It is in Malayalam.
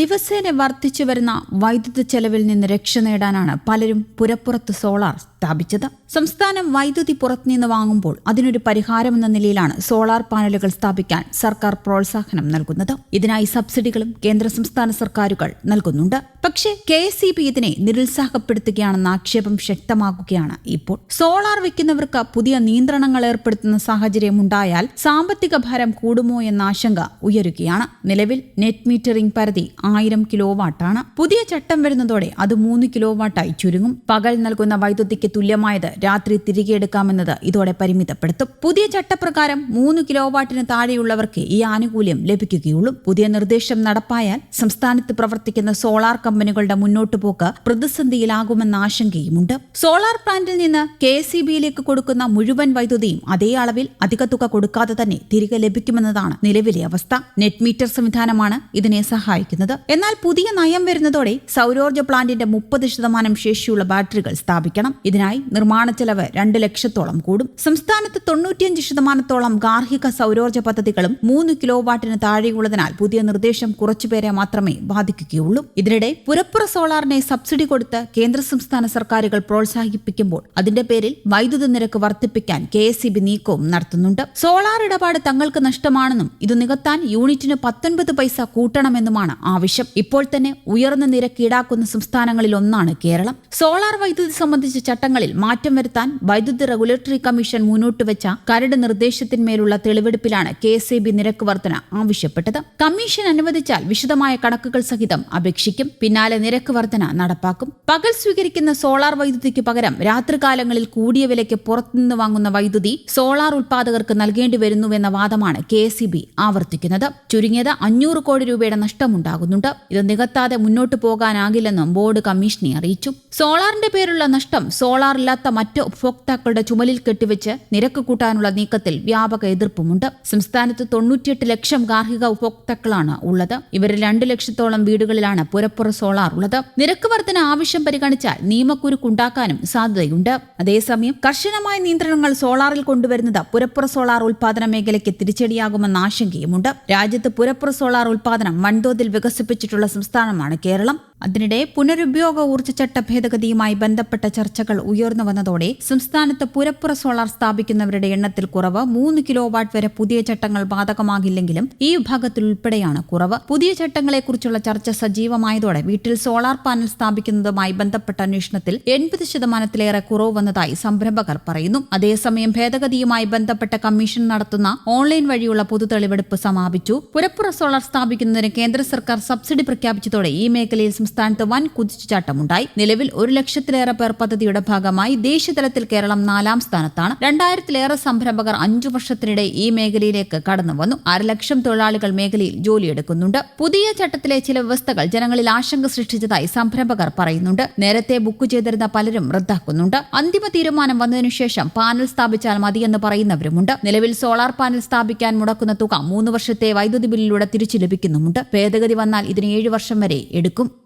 ദിവസേന വർദ്ധിച്ചു വരുന്ന വൈദ്യുത ചെലവിൽ നിന്ന് രക്ഷ നേടാനാണ് പലരും പുരപ്പുറത്ത് സോളാർ സ്ഥാപിച്ചത്. സംസ്ഥാനം വൈദ്യുതി പുറത്തുനിന്ന് വാങ്ങുമ്പോൾ അതിനൊരു പരിഹാരമെന്ന നിലയിലാണ് സോളാർ പാനലുകൾ സ്ഥാപിക്കാൻ സർക്കാർ പ്രോത്സാഹനം നൽകുന്നത്. ഇതിനായി സബ്സിഡികളും കേന്ദ്ര സംസ്ഥാന സർക്കാരുകൾ നൽകുന്നുണ്ട്. പക്ഷേ കെ എസ് ഇ ബി ഇതിനെ നിരുത്സാഹപ്പെടുത്തുകയാണെന്ന ആക്ഷേപം ശക്തമാക്കുകയാണ് ഇപ്പോൾ. സോളാർ വെക്കുന്നവർക്ക് പുതിയ നിയന്ത്രണങ്ങൾ ഏർപ്പെടുത്തുന്ന സാഹചര്യം ഉണ്ടായാൽ സാമ്പത്തിക ഭാരം കൂടുമോ എന്ന ആശങ്ക ഉയരുകയാണ്. നിലവിൽ നെറ്റ് മീറ്ററിംഗ് പരിധി ആയിരം കിലോ വാട്ടാണ് പുതിയ ചട്ടം വരുന്നതോടെ അത് മൂന്ന് കിലോ വാട്ടായി ചുരുങ്ങും. പകൽ നൽകുന്ന വൈദ്യുതിക്ക് തുല്യമായത് രാത്രി തിരികെ എടുക്കാമെന്നത് ഇതോടെ പരിമിതപ്പെടുത്തും. പുതിയ ചട്ടപ്രകാരം മൂന്ന് കിലോ വാട്ടിന് താഴെയുള്ളവർക്ക് ഈ ആനുകൂല്യം ലഭിക്കുകയുള്ളൂ. പുതിയ നിർദ്ദേശം നടപ്പായാൽ സംസ്ഥാനത്ത് പ്രവർത്തിക്കുന്ന സോളാർ കമ്പനികളുടെ മുന്നോട്ടു പോക്ക് പ്രതിസന്ധിയിലാകുമെന്ന ആശങ്കയുമുണ്ട്. സോളാർ പ്ലാന്റിൽ നിന്ന് കെ എസ് ബിയിലേക്ക് കൊടുക്കുന്ന മുഴുവൻ വൈദ്യുതിയും അതേ അളവിൽ അധിക തുക കൊടുക്കാതെ തന്നെ തിരികെ ലഭിക്കുമെന്നതാണ് നിലവിലെ അവസ്ഥ. നെറ്റ് മീറ്റർ സംവിധാനമാണ് ഇതിനെ സഹായിക്കുന്നത്. എന്നാൽ പുതിയ നയം വരുന്നതോടെ സൗരോർജ പ്ലാന്റിന്റെ മുപ്പത് ശതമാനം ശേഷിയുള്ള ബാറ്ററികൾ സ്ഥാപിക്കണം. ഇതിനായി നിർമ്മാണ ചെലവ് രണ്ട് ലക്ഷത്തോളം കൂടും. സംസ്ഥാനത്ത് തൊണ്ണൂറ്റിയഞ്ച് ശതമാനത്തോളം ഗാർഹിക സൗരോർജ പദ്ധതികളും മൂന്ന് കിലോ വാട്ടിന് താഴെയുള്ളതിനാൽ പുതിയ നിർദ്ദേശം കുറച്ചുപേരെ മാത്രമേ ബാധിക്കുകയുള്ളൂ. ഇതിനിടെ പുരപ്പുറ സോളാറിനെ സബ്സിഡി കൊടുത്ത് കേന്ദ്ര സംസ്ഥാന സർക്കാരുകൾ പ്രോത്സാഹിപ്പിക്കുമ്പോൾ അതിന്റെ പേരിൽ വൈദ്യുത നിരക്ക് വർദ്ധിപ്പിക്കാൻ കെ എസ് നീക്കവും നടത്തുന്നുണ്ട്. സോളാർ ഇടപാട് തങ്ങൾക്ക് നഷ്ടമാണെന്നും ഇത് നികത്താൻ യൂണിറ്റിന് പത്തൊൻപത് പൈസ കൂട്ടണമെന്നുമാണ് ആവശ്യം. ഇപ്പോൾ തന്നെ ഉയർന്ന നിരക്ക് ഈടാക്കുന്ന സംസ്ഥാനങ്ങളിൽ ഒന്നാണ് കേരളം. സോളാർ വൈദ്യുതി സംബന്ധിച്ച ചട്ടങ്ങളിൽ മാറ്റം വരുത്താൻ വൈദ്യുതി റെഗുലേറ്ററി കമ്മീഷൻ മുന്നോട്ട് വെച്ച കരട് നിർദ്ദേശത്തിന്മേലുള്ള തെളിവെടുപ്പിലാണ് കെ എസ് നിരക്ക് വർധന ആവശ്യപ്പെട്ടത്. കമ്മീഷൻ അനുവദിച്ചാൽ വിശദമായ കണക്കുകൾ സഹിതം അപേക്ഷിക്കും. പിന്നാലെ നിരക്ക് വർധന നടപ്പാക്കും. പകൽ സ്വീകരിക്കുന്ന സോളാർ വൈദ്യുതിക്ക് പകരം രാത്രികാലങ്ങളിൽ കൂടിയ വിലയ്ക്ക് പുറത്തുനിന്ന് വാങ്ങുന്ന വൈദ്യുതി സോളാർ ഉൽപാദകർക്ക് നൽകേണ്ടി വരുന്നുവെന്ന വാദമാണ് കെ എസ് ബി ആവർത്തിക്കുന്നത്. ചുരുങ്ങിയത് അഞ്ഞൂറ് കോടി രൂപയുടെ നഷ്ടമുണ്ടാകുന്നുണ്ട്. ഇത് നികത്താതെ മുന്നോട്ടു പോകാനാകില്ലെന്നും ബോർഡ് കമ്മീഷനെ അറിയിച്ചു. സോളാറിന്റെ പേരുള്ള നഷ്ടം സോളാർ ഇല്ലാത്ത മറ്റ് ഉപഭോക്താക്കളുടെ ചുമലിൽ കെട്ടിവെച്ച് നിരക്ക് കൂട്ടാനുള്ള നീക്കത്തിൽ വ്യാപക എതിർപ്പുമുണ്ട്. സംസ്ഥാനത്ത് തൊണ്ണൂറ്റിയെട്ട് ലക്ഷം ഗാർഹിക ഉപഭോക്താക്കളാണ് ഉള്ളത്. ഇവരിൽ രണ്ട് ലക്ഷത്തോളം വീടുകളിലാണ് പുരപ്പുറ സോളാർ ഉള്ളത്. നിരക്ക് വർധന ആവശ്യം പരിഗണിച്ചാൽ നിയമക്കുരുക്കുണ്ടാക്കാനും സാധ്യതയുണ്ട്. അതേസമയം കർശനമായ നിയന്ത്രണങ്ങൾ സോളാറിൽ കൊണ്ടുവരുന്നത് പുരപ്പുറ സോളാർ ഉൽപാദന മേഖലയ്ക്ക് തിരിച്ചടിയാകുമെന്ന ആശങ്കയുമുണ്ട്. രാജ്യത്ത് പുരപ്പുറ സോളാർ ഉൽപാദനം വൻതോതിൽ വികസിപ്പിച്ചിട്ടുള്ള സംസ്ഥാനമാണ് കേരളം. അതിനിടെ പുനരുപയോഗ ഊർജ ചട്ട ഭേദഗതിയുമായി ബന്ധപ്പെട്ട ചർച്ചകൾ ഉയർന്നു വന്നതോടെ സംസ്ഥാനത്ത് പുരപ്പുറ സോളാർ സ്ഥാപിക്കുന്നവരുടെ എണ്ണത്തിൽ കുറവ് മൂന്ന് കിലോ വാട്ട് വരെ പുതിയ ചട്ടങ്ങൾ ബാധകമാകില്ലെങ്കിലും ഈ വിഭാഗത്തിൽ ഉൾപ്പെടെയാണ് കുറവ്. പുതിയ ചട്ടങ്ങളെക്കുറിച്ചുള്ള ചർച്ച സജീവമായതോടെ വീട്ടിൽ സോളാർ പാനൽ സ്ഥാപിക്കുന്നതുമായി ബന്ധപ്പെട്ട അന്വേഷണത്തിൽ എൺപത് ശതമാനത്തിലേറെ കുറവ് വന്നതായി സംരംഭകർ പറയുന്നു. അതേസമയം ഭേദഗതിയുമായി ബന്ധപ്പെട്ട കമ്മീഷൻ നടത്തുന്ന ഓൺലൈൻ വഴിയുള്ള പൊതു തെളിവെടുപ്പ് സമാപിച്ചു. പുരപ്പുറ സോളാർ സ്ഥാപിക്കുന്നതിന് കേന്ദ്ര സർക്കാർ സബ്സിഡി പ്രഖ്യാപിച്ചതോടെ ഈ മേഖലയിൽ സംസ്ഥാനത്ത് വൻ കുതിച്ചുചാട്ടമുണ്ടായി. നിലവിൽ ഒരു ലക്ഷത്തിലേറെ പേർ പദ്ധതിയുടെ ഭാഗമായി ദേശീയതലത്തിൽ കേരളം നാലാം സ്ഥാനത്താണ്. രണ്ടായിരത്തിലേറെ സംരംഭകർ അഞ്ചു വർഷത്തിനിടെ ഈ മേഖലയിലേക്ക് കടന്നു വന്നു അരലക്ഷം തൊഴിലാളികൾ മേഖലയിൽ ജോലിയെടുക്കുന്നുണ്ട്. പുതിയ ചട്ടത്തിലെ ചില വ്യവസ്ഥകൾ ജനങ്ങളിൽ ആശങ്ക സൃഷ്ടിച്ചതായി സംരംഭകർ പറയുന്നുണ്ട്. നേരത്തെ ബുക്ക് ചെയ്തിരുന്ന പലരും റദ്ദാക്കുന്നുണ്ട്. അന്തിമ തീരുമാനം വന്നതിനു ശേഷം പാനൽ സ്ഥാപിച്ചാൽ മതിയെന്ന് പറയുന്നവരുമുണ്ട്. നിലവിൽ സോളാർ പാനൽ സ്ഥാപിക്കാൻ മുടക്കുന്ന തുക മൂന്ന് വർഷത്തെ വൈദ്യുതി ബില്ലിലൂടെ തിരിച്ചു ലഭിക്കുന്നുമുണ്ട്. ഭേദഗതി വന്നാൽ ഇതിന് ഏഴു വർഷം വരെ എടുക്കും.